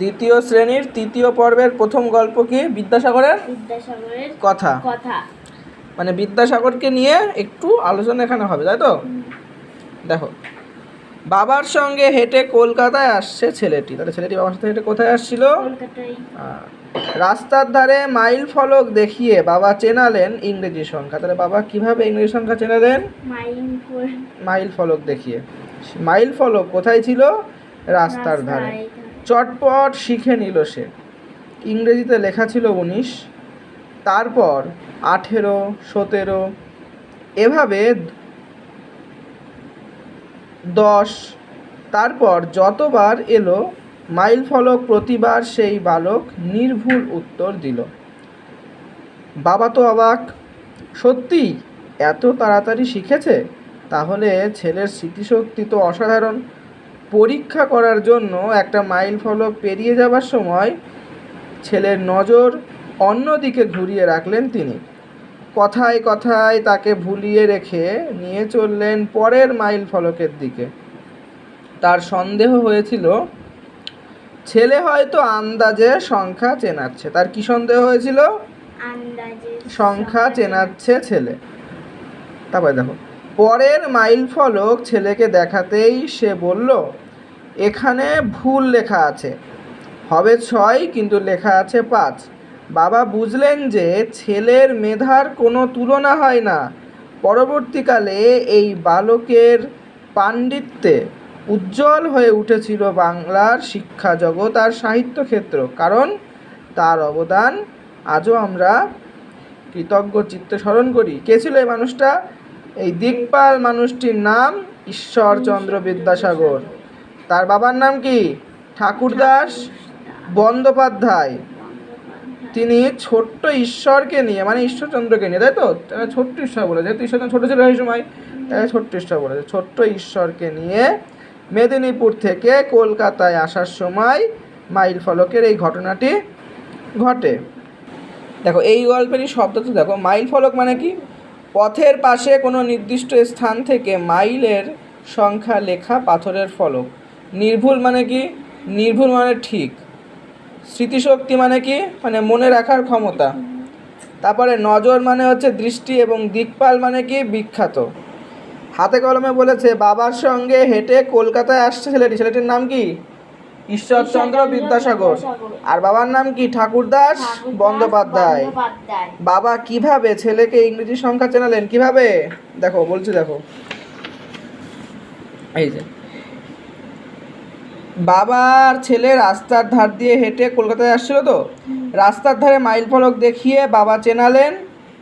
দ্বিতীয় শ্রেণির তৃতীয় পর্বের প্রথম গল্প কি? বিদ্যাসাগরের বিদ্যাসাগরের কথা। কথা। মানে বিদ্যাসাগরকে নিয়ে একটু আলোচনা এখানে হবে তাই তো? দেখো বাবার সঙ্গে হেঁটে কলকাতায় আসছে ছেলেটি। তাহলে ছেলেটি বাবার সাথে হেঁটে কোথায় আসছিল? রাস্তার ধারে মাইল ফলক দেখিয়ে বাবা চেনালেন ইংরেজি সংখ্যা। তাহলে বাবা কীভাবে ইংরেজি সংখ্যা চেনালেন? মাইল ফলক। দেখিয়ে। মাইল ফলক কোথায় ছিল? রাস্তার ধারে। চটপট শিখে নিল সে। ইংরেজিতে লেখা ছিল উনিশ, তারপর আঠেরো, সতেরো, এভাবে দশ, তারপর যতবার এলো, মাইল ফলক প্রতিবার সেই বালক নির্ভুল উত্তর দিল। বাবা তো অবাক, সত্যি এত তাড়াতাড়ি শিখেছে? তাহলে ছেলের স্মৃতিশক্তি তো অসাধারণ। পরীক্ষা করার জন্য একটা মাইল ফলক পেরিয়ে যাবার সময় ছেলের নজর অন্যদিকে ঘুরিয়ে রাখলেন তিনি। কথায় কথায় তাকে ভুলিয়ে রেখে নিয়ে চললেন পরের মাইল ফলকের দিকে। তার সন্দেহ হয়েছিল ছেলে হয়তো আন্দাজে সংখ্যা চেনাচ্ছে। তার কি সন্দেহ হয়েছিল? সংখ্যা চেনাচ্ছে ছেলে। তারপরে দেখো। পরের মাইল ফলক ছেলেকে দেখাতেই সে বলল, এখানে ভুল লেখা আছে। হবে ছয়, কিন্তু লেখা আছে পাঁচ। বাবা বুঝলেন যে ছেলের মেধার কোনো তুলনা হয় না। পরবর্তীকালে এই বালকের পাণ্ডিত্যে উজ্জ্বল হয়ে উঠেছিল বাংলার শিক্ষা জগৎ আর সাহিত্য ক্ষেত্র। কারণ তার অবদান আজও আমরা কৃতজ্ঞ চিত্তে স্মরণ করি। কে ছিল এই মানুষটা? এই দিকপাল মানুষটির নাম ঈশ্বরচন্দ্র বিদ্যাসাগর। তার বাবার নাম কি? ঠাকুরদাস বন্দ্যোপাধ্যায়। তিনি ছোট্ট ঈশ্বরকে নিয়ে মানে ঈশ্বরচন্দ্রকে নিয়ে, তাই তো? ছোট্ট ঈশ্বর বলে যেহেতু ঈশ্বরচন্দ্র ছোটো ছিল সেই সময় তাই ছোট্ট ঈশ্বর বলেছে। ছোট্ট ঈশ্বরকে নিয়ে মেদিনীপুর থেকে কলকাতায় আসার সময় মাইল ফলকের এই ঘটনাটি ঘটে। দেখো, এই গল্পেরই শব্দ তো দেখো, মাইল ফলক মানে কি? পথের পাশে কোনো নির্দিষ্ট স্থান থেকে মাইলের সংখ্যা লেখা পাথরের ফলক। নির্ভুল মানে কি? নির্ভুল মানে ঠিক। স্মৃতিশক্তি মানে কি? মানে মনে রাখার ক্ষমতা। তারপরে নজর মানে হচ্ছে দৃষ্টি এবং দিকপাল মানে কি? বিখ্যাত। হাতে কলমে বলেছে, বাবার সঙ্গে হেঁটে কলকাতায় আসছে ছেলেটি। ছেলেটির নাম কি? ঈশ্বরচন্দ্র বিদ্যাসাগর। আর বাবার নাম কি? ঠাকুরদাস বন্দ্যোপাধ্যায়। বাবা কীভাবে ছেলেকে ইংরেজি সংখ্যা চেনালেন? কীভাবে? দেখো বলছি দেখো। এই যে। বাবার ছেলে রাস্তার ধার দিয়ে হেঁটে কলকাতায় আসছিল তো? রাস্তার ধারে মাইল ফলক দেখিয়ে বাবা চেনালেন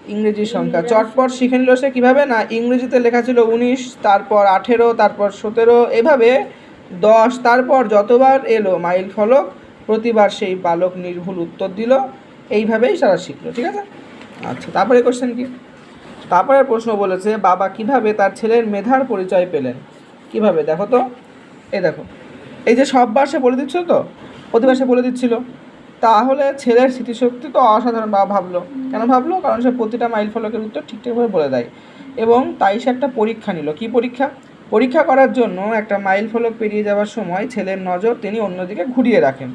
ইংরেজি সংখ্যা। চটপট শিখে নিল সে কীভাবে? না ইংরেজিতে লেখা ছিল উনিশ তারপর আঠেরো তারপর সতেরো। এভাবে দশ, তারপর যতবার এলো মাইল ফলক, প্রতিবার সেই বালক নির্ভুল উত্তর দিল। এইভাবেই সারা শিখলো, ঠিক আছে? আচ্ছা তারপরে কোশ্চেন কি? তারপরে প্রশ্ন বলেছে, বাবা কীভাবে তার ছেলের মেধার পরিচয় পেলেন? কীভাবে? দেখো তো। এই দেখো, এই যে সববার সে বলে দিচ্ছিল তো প্রতিবার সে বলে দিচ্ছিল, তাহলে ছেলের স্মৃতিশক্তি তো অসাধারণ বাবা ভাবলো। কেন ভাবলো? কারণ সে প্রতিটা মাইল ফলকের উত্তর ঠিকঠাকভাবে বলে দেয়। এবং তাই সে একটা পরীক্ষা নিল। কি পরীক্ষা? পরীক্ষা করার জন্য একটা মাইল ফলক পেরিয়ে যাওয়ার সময় ছেলের নজর তিনি অন্যদিকে ঘুরিয়ে রাখেন।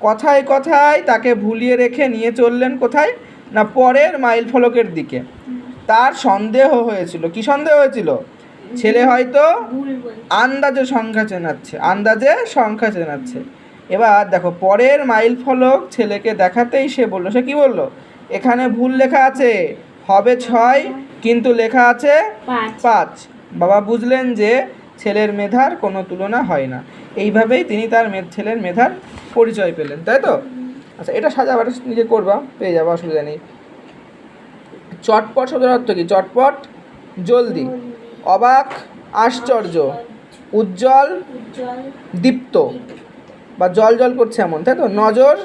কথায় কথায় তাকে ভুলিয়ে রেখে নিয়ে চললেন কোথায়? না পরের মাইল ফলকের দিকে। তার সন্দেহ হয়েছিল। কি সন্দেহ হয়েছিল? ছেলে হয়তো আন্দাজে সংখ্যা চেনাচ্ছে আন্দাজে সংখ্যা চেনাচ্ছে। এবার দেখো পরের মাইল ফলক ছেলেকে দেখাতেই সে বলল সে কি বলল? এখানে ভুল লেখা আছে হবে ছয় কিন্তু লেখা আছে পাঁচ। পাঁচ। বাবা বুঝলেন যে ছেলের মেধার কোনো তুলনা হয় না। এইভাবেই তিনি তার ছেলের মেধার পরিচয় পেলেন, তাই তো? আচ্ছা এটা সাজাবার নিজে করবা, পেয়ে যাব, অসুবিধা নেই। চটপট শব্দের অর্থ কি? চটপট, জলদি, অবাক, আশ্চর্য, উজ্জ্বল, দীপ্ত, বা জল জল করছে এমন, তাই তো? নজর,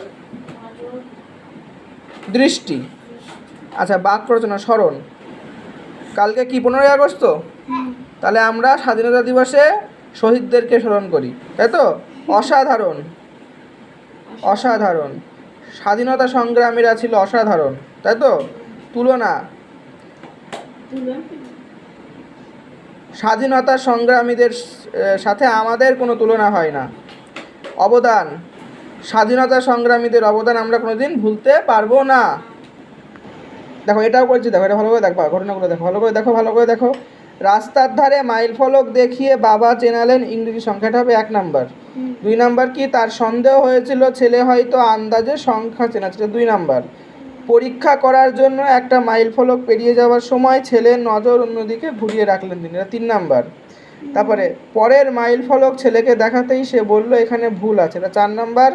দৃষ্টি। আচ্ছা বাক রচনা, স্মরণ। কালকে কি, পনেরোই আগস্ট তো? তাহলে আমরা স্বাধীনতা দিবসে শহীদদেরকে স্মরণ করি, তাই তো? অসাধারণ। অসাধারণ। স্বাধীনতা সংগ্রামীরা ছিল অসাধারণ, তাই তো? তুলনা। স্বাধীনতা সংগ্রামীদের সাথে আমাদের কোনো তুলনা হয় না। অবদান। স্বাধীনতা সংগ্রামীদের অবদান আমরা কোনোদিন ভুলতে পারব না। দেখো, এটাও করেছি, দেখো, এটা ভালো করে দেখো ঘটনাগুলো দেখো, ভালো করে দেখো, ভালো করে দেখো। রাস্তার ধারে মাইল ফলক দেখিয়ে বাবা চেনালেন ইংরেজি সংখ্যাটা হবে এক নাম্বার। দুই নাম্বার কি? তার সন্দেহ হয়েছিল ছেলে হয়তো আন্দাজে সংখ্যা চেনা ছিল দুই নাম্বার পরীক্ষা করার জন্য একটা মাইল ফলক পেরিয়ে যাওয়ার সময় ছেলের নজর অন্যদিকে ঘুরিয়ে রাখলেন তিনি তিন নাম্বার তারপরে পরের মাইল ফলক ছেলেকে দেখাতেই সে বলল এখানে ভুল আছে। এটা চার নাম্বার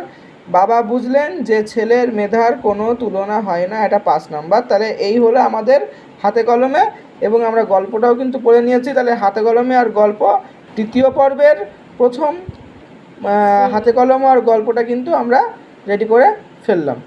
বাবা বুঝলেন যে ছেলের মেধার কোনো তুলনা হয় না এটা পাঁচ নাম্বার। তাহলে এই হলো আমাদের হাতে কলমে এবং আমরা গল্পটাও কিন্তু পড়ে নিয়েছি। তাহলে হাতে কলমে আর গল্প তৃতীয় পর্বের প্রথম হাতে কলম আর গল্পটা কিন্তু আমরা রেডি করে ফেললাম।